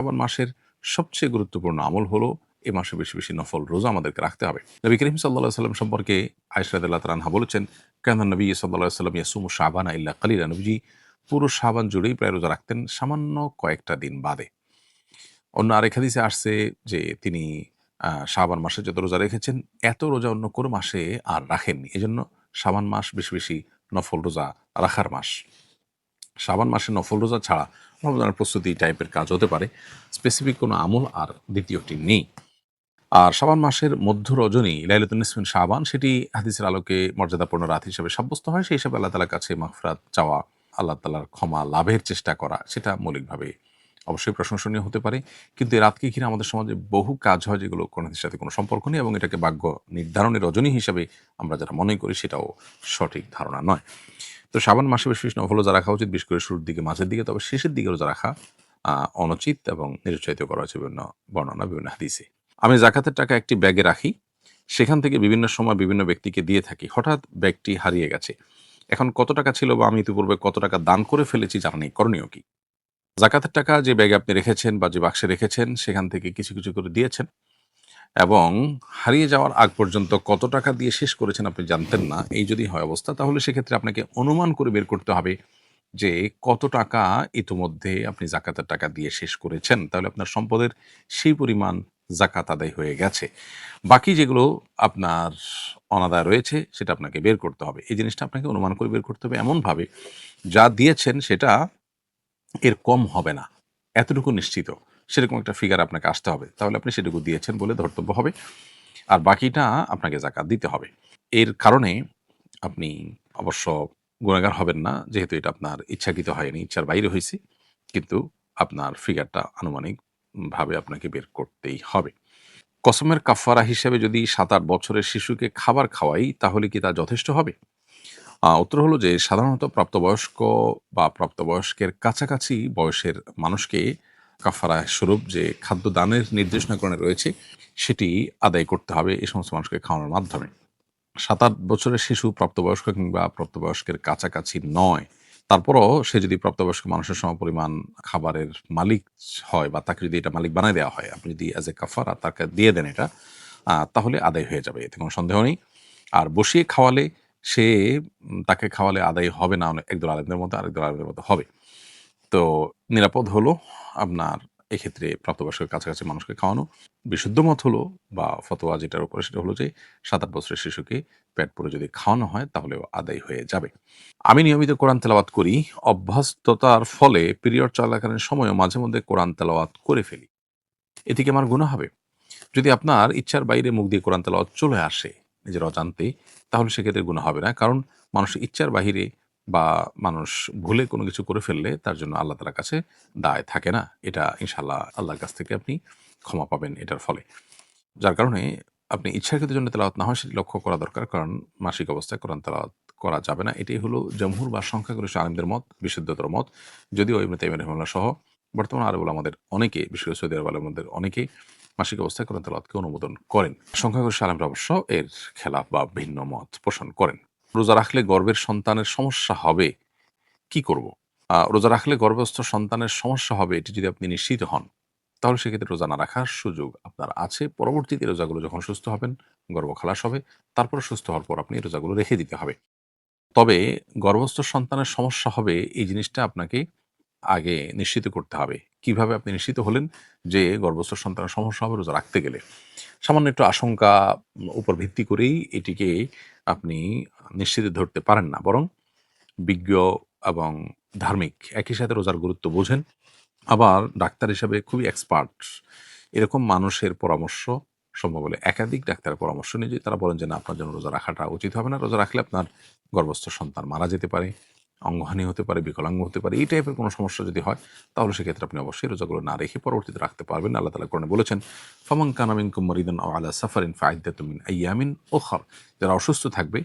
শাবান মাসের সবচেয়ে গুরুত্বপূর্ণ আমল হলো এ মাসে বেশি বেশি নফল রোজা আমাদেরকে রাখতে হবে। নবী করিম সাল্লাহ সাল্লাম সম্পর্কে আয়সরাদুল্লাহ তালানহা বলেছেন কেন নবী সাল্লাহ সাল্লাম ইয়াসুম শাবানা ইল্লা কালিলা। নবীজি পুরো শাবান জুড়েই প্রায় রোজা রাখতেন সামান্য কয়েকটা দিন বাদে। অন্য আরেক হাদিসে আসছে যে তিনি আহ, শাবান মাসে যত রোজা রেখেছেন এত রোজা অন্য কোনো মাসে আর রাখেননি। এজন্য শাবান মাস বেশি বেশি নফল রোজা রাখার মাস। শাবান মাসে নফল রোজা ছাড়া রমজানের প্রস্তুতি টাইপের কাজ হতে পারে। স্পেসিফিক কোনো আমল আর দ্বিতীয়টি নেই। আর শাবান মাসের মধ্য রজনী, লাইলাতুন নিসফিন শাবান, সেটি হাদিসের আলোকে মর্যাদাপূর্ণ রাত হিসেবে সাব্যস্ত হয়। সেই হিসাবে আল্লাহ তালার কাছে মাফরাত চাওয়া, আল্লাহ তালার ক্ষমা, লাভের চেষ্টা করা, সেটা মৌলিকভাবে অবশ্যই প্রশংসনীয় হতে পারে। কিন্তু এই রাতকে ঘিরে আমাদের সমাজে বহু কাজ হয় যেগুলো কোনো কিছুর সাথে কোনো সম্পর্ক নেই এবং এটাকে ভাগ্য নির্ধারণের রজনী হিসাবে আমরা যারা মনে করি সেটাও সঠিক ধারণা নয়। তো শ্রাবণ মাসে বেশ বেশি নফল রোজা রাখা উচিত, বিশেষ করে শুরুর দিকে, মাঝের দিকে, তবে শেষের দিকে রোজা রাখা অনুচিত এবং নিরুৎসাহিত করা হচ্ছে বিভিন্ন বর্ণনা, বিভিন্ন হাদিসে। আমি জাকাতের টাকা একটি ব্যাগে রাখি, সেখান থেকে বিভিন্ন সময় বিভিন্ন ব্যক্তিকে দিয়ে থাকি। হঠাৎ ব্যাগটি হারিয়ে গেছে। এখন কত টাকা ছিল বা আমি ইতিপূর্বে কত টাকা দান করে ফেলেছি জানা নেই, করণীয় কি? জাকাতের টাকা যে ব্যাগে আপনি রেখেছেন বা যে বাক্সে রেখেছেন, সেখান থেকে কিছু কিছু করে দিয়েছেন। এবং হারিয়ে যাওয়ার আগ পর্যন্ত কত টাকা দিয়ে শেষ করেছেন আপনি জানতেন না। এই যদি হয় অবস্থা, তাহলে সেক্ষেত্রে আপনাকে অনুমান করে বের করতে হবে যে কত টাকা ইতিমধ্যে আপনি জাকাতের টাকা দিয়ে শেষ করেছেন। তাহলে আপনার সম্পদের সেই পরিমাণ জাকাত আদায় হয়ে গেছে। বাকি যেগুলো আপনার অনাদায় রয়েছে, সেটা আপনাকে বের করতে হবে। এই জিনিসটা আপনাকে অনুমান করে বের করতে হবে এমনভাবে, যা দিয়েছেন সেটা এর কম হবে না। এতটুকু নিশ্চিত, সেরকম একটা ফিগার আপনাকে আসতে হবে। তাহলে আপনি সেটুকু দিয়েছেন বলে ধর্তব্য হবে। আর বাকিটা আপনাকে জাকাত দিতে হবে। এর কারণে আপনি অবশ্য গুণাগার হবেন না, যেহেতু এটা আপনার ইচ্ছাকৃত হয়নি, ইচ্ছার বাইরে হয়েছে। কিন্তু আপনার ফিগারটা আনুমানিকভাবে আপনাকে বের করতেই হবে। কসমের কাফারা হিসেবে যদি সাত আট বছরের শিশুকে খাবার খাওয়াই, তাহলে কি তা যথেষ্ট হবে? উত্তর হলো যে সাধারণত প্রাপ্তবয়স্ক বা প্রাপ্তবয়স্কের কাছাকাছি বয়সের মানুষকে কাফারা স্বরূপ যে খাদ্য দানের নির্দেশনাকরণে রয়েছে, সেটি আদায় করতে হবে এই সমস্ত মানুষকে খাওয়ানোর মাধ্যমে। সাত আট বছরের শিশু প্রাপ্তবয়স্ক কিংবা প্রাপ্তবয়স্কের কাছাকাছি নয়, তারপরও সে যদি প্রাপ্তবয়স্ক মানুষের সম পরিমাণ খাবারের মালিক হয় বা তাকে যদি এটা মালিক বানায় দেওয়া হয়, আপনি যদি অ্যাজ এ কাফারা তাকে দিয়ে দেন এটা তাহলে আদায় হয়ে যাবে, এতে কোনো সন্দেহ নেই। আর বসিয়ে খাওয়ালে সে তাকে খাওয়ালে আদায় হবে না অনেক একদল আলেমদের মতো, আরেকদল আলেমদের মতো হবে। তো নিরাপদ হলো আপনার এক্ষেত্রে প্রাপ্তবয়স্কের কাছাকাছি মানুষকে খাওয়ানো। বিশুদ্ধ মত হলো বা ফতোয়া যেটার উপরে সেটা হলো যে, সাত আট বছরের শিশুকে পেট পরে যদি খাওয়ানো হয়, তাহলেও আদায় হয়ে যাবে। আমি নিয়মিত কোরআন তেলাওয়াত করি, অভ্যস্ততার ফলে পিরিয়ড চলাকালীন সময়ও মাঝে মধ্যে কোরআন তেলাওয়াত করে ফেলি। এতে কি আমার গুণ হবে? যদি আপনার ইচ্ছার বাইরে মুখ দিয়ে কোরআন তেলাওয়াত চলে আসে নিজের অজান্তে তাহলে সেক্ষেত্রে গুণা হবে না। কারণ মানুষ ইচ্ছার বাহিরে বা মানুষ ভুলে কোনো কিছু করে ফেললে তার জন্য আল্লাহ তালার কাছে দায় থাকে না। এটা ইনশাল্লাহ আল্লাহর কাছ থেকে আপনি ক্ষমা পাবেন এটার ফলে। যার কারণে আপনি ইচ্ছাকৃত জন্য তেলাওয়াত না হয় সেটি লক্ষ্য করা দরকার। কারণ মাসিক অবস্থায় কোরআন তেলাওয়াত করা যাবে না। এটাই হলো জমহুর বা সংখ্যাগরিষ্ঠ আলিমদের মত, বিশুদ্ধতর মত। যদিও ইবনে তাইমিয়া রহমাল্লাহ সহ বর্তমান আরবুল আমাদের অনেকে বিশেষ সৌদি আরব আলমদের অনেকে মাসিক অবস্থায় কোরআন তেলাওয়াতকে অনুমোদন করেন। সংখ্যাগরিষ্ঠ আলমরা অবশ্য এর খেলাফ বা ভিন্ন মত পোষণ করেন। রোজা রাখলে গর্বের সন্তানের সমস্যা হবে, কি করব? রোজা রাখলে গর্ভস্থ সন্তানের সমস্যা হবে, এটি যদি আপনি নিশ্চিত হন, তাহলে সেক্ষেত্রে রোজা না রাখার সুযোগ আপনার আছে। পরবর্তীতে রোজাগুলো যখন সুস্থ হবেন, গর্ভ খালাস হবে, তারপর সুস্থ হওয়ার পর আপনি রোজাগুলো রেখে দিতে হবে। তবে গর্ভস্থ সন্তানের সমস্যা হবে, এই জিনিসটা আপনাকে আগে নিশ্চিত করতে হবে। কীভাবে আপনি নিশ্চিত হলেন যে গর্ভস্থ সন্তানের সমস্যা হবে রোজা রাখতে গেলে? সামান্য একটু আশঙ্কা উপর ভিত্তি করেই এটিকে আপনি নিশ্চিত ধরতে পারেন না। বরং বিজ্ঞ এবং ধার্মিক একই সাথে রোজার গুরুত্ব বোঝেন। আবার ডাক্তার হিসাবে খুবই এক্সপার্ট এরকম মানুষের পরামর্শ সম্ভব হলে একাধিক ডাক্তারের পরামর্শ নিয়ে তারা বলেন যে, না, আপনার জন্য রোজা রাখাটা উচিত হবে না। রোজা রাখলে আপনার গর্ভস্থ সন্তান মারা যেতে পারে। অঙ্গহানি হতে পারে, বিকলাঙ্গ হতে পারে, এই টাইপের কোনো সমস্যা যদি হয়, তাহলে সেক্ষেত্রে আপনি অবশ্যই রোজাগুলো না রেখে পরবর্তীতে রাখতে পারবেন। আল্লাহ তালা কোরআনে বলেছেন ফমং কানামিন কুমরিদান আলা সাফারিন ফাইদাতুমিন আইয়ামিন ওখর যারা অসুস্থ থাকবে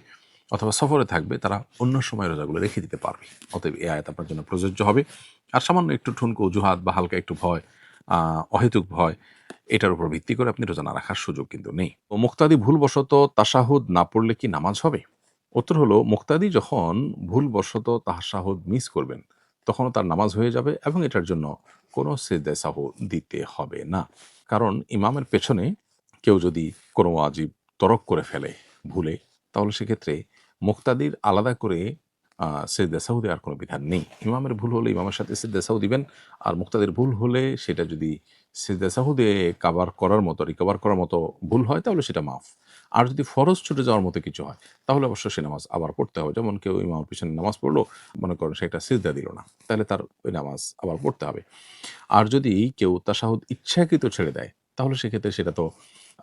অথবা সফরে থাকবে, তারা অন্য সময় রোজাগুলো রেখে দিতে পারবে। অতএব এই আয়াত আপনার জন্য প্রযোজ্য হবে। আর সামান্য একটু ঠুনকো অজুহাত বা হালকা একটু ভয় অহেতুক ভয়, এটার উপর ভিত্তি করে আপনি রোজা না রাখার সুযোগ কিন্তু নেই। তো মুক্তাদি ভুলবশত তাসাহুদ না পড়লে কি নামাজ হবে? উত্তর হলো, মুক্তাদি যখন ভুলবশত তাসাহুদ মিস করবেন, তখনও তার নামাজ হয়ে যাবে এবং এটার জন্য কোনো সেজদায় সাহু দিতে হবে না। কারণ ইমামের পেছনে কেউ যদি কোনো ওয়াজিব তরক করে ফেলে ভুলে, তাহলে সেক্ষেত্রে মুক্তাদির আলাদা করে সেজদা সাহু দেওয়ার কোনো বিধান নেই। ইমামের ভুল হলে ইমামের সাথে সেজদা সাহু দিবেন, আর মুক্তাদির ভুল হলে সেটা যদি সেজদা সাহু দিয়ে কাবার করার মতো রিকভার করার মতো ভুল হয়, তাহলে সেটা মাফ আর যদি ফরজ ছুটে যাওয়ার মতো কিছু হয়, তাহলে অবশ্য সে নামাজ আবার পড়তে হবে। যেমন কেউ ইমামের পিছনে নামাজ পড়ল, মনে করেন সেটা সিজদা দিল না, তাহলে তার ওই নামাজ আবার পড়তে হবে। আর যদি কেউ তা তাসাহুদ ইচ্ছাকৃত ছেড়ে দেয়, তাহলে সেক্ষেত্রে সেটা তো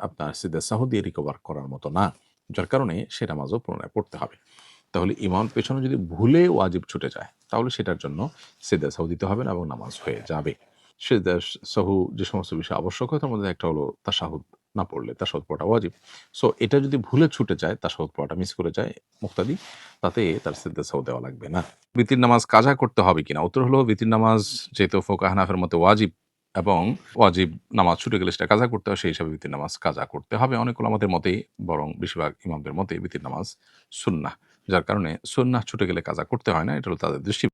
আপনার সিদ্ধা সাহু দিয়ে রিকভার করার মতো না, যার কারণে সে নামাজও পুনরায় পড়তে হবে। তাহলে ইমাম পেছনে যদি ভুলে ওয়াজিব ছুটে যায়, তাহলে সেটার জন্য সিদ্ধা সাহু দিতে হবে না এবং নামাজ হয়ে যাবে। সিদ্ধা সাহু যে সমস্ত বিষয় আবশ্যক হয় তার মধ্যে একটা হলো তাসাহুদ না পড়লে তার তাসাহুদ পড়া ওয়াজিব সো এটা যদি ভুলে ছুটে যায়, তার তাসাহুদ পড়াটা মিস করে যায় মুক্তাদি, তাতে তার সিদ্ধা সাহু দেওয়া লাগবে না। বিতির নামাজ কাজা করতে হবে কিনা? উত্তর হলো, বিতির নামাজ যেহেতু ফোকা হানাফের মতো ওয়াজিব এবং ওয়াজিব নামাজ ছুটে গেলে সেটা কাজা করতে হয়, সেই হিসাবে বিতির নামাজ কাজা করতে হবে। অনেকগুলো আমাদের মতেই বরং বেশিরভাগ ইমামদের মতে, বিতির নামাজ সুন্নাহ, যার কারণে সুন্নাহ ছুটে গেলে কাজা করতে হয় না, এটা হলো তাদের দৃষ্টি